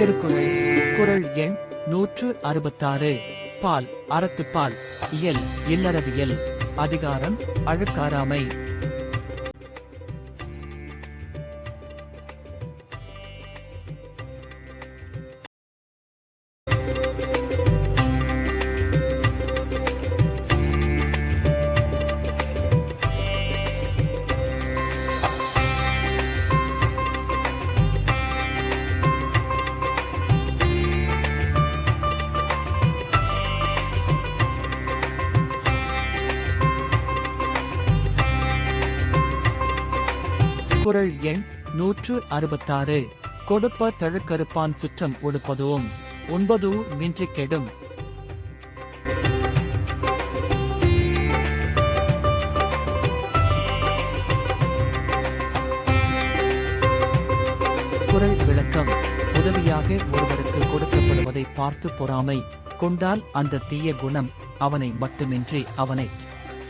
திருக்குறள். குரல் எண் நூற்று அறுபத்தாறு. பால் அறத்துப்பால் இயல் இல்லறவியல். அதிகாரம் அழுக்காராமை குறள் எண் நூற்று அறுபத்தாறு. கொடுப்ப தழுக்கறுப்பான் சுற்றம் ஒடுப்பதும் ஒன்பது மின்றி கெடும் குறள் விளக்கம். உதவியாக ஒருவருக்கு கொடுக்கப்படுவதை பார்த்து பொறாமை. கொண்டால் அந்த தீய குணம் அவனை மட்டுமின்றி அவனை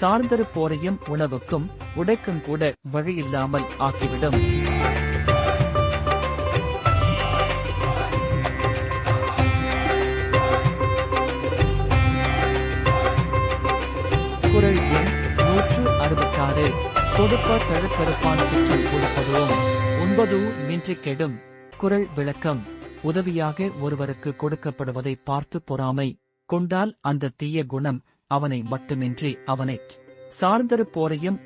சார்ந்திருப்போரையும் உணவுக்கும் உடைக்கும் கூட வழியில்லாமல் ஆக்கிவிடும். குறள் எண் நூற்று அறுபத்தாறு. கொடுப்ப தழுக்கறுப்பான் சுற்றம் கொடுப்பதும் ஒன்பது மின்றி கெடும். குறள் விளக்கம். உதவியாக ஒருவருக்கு கொடுக்கப்படுவதை பார்த்து பொறாமை. கொண்டால் அந்த தீய குணம் அவனை மட்டுமின்றி அவனைச் சார்ந்திருப்போரையும்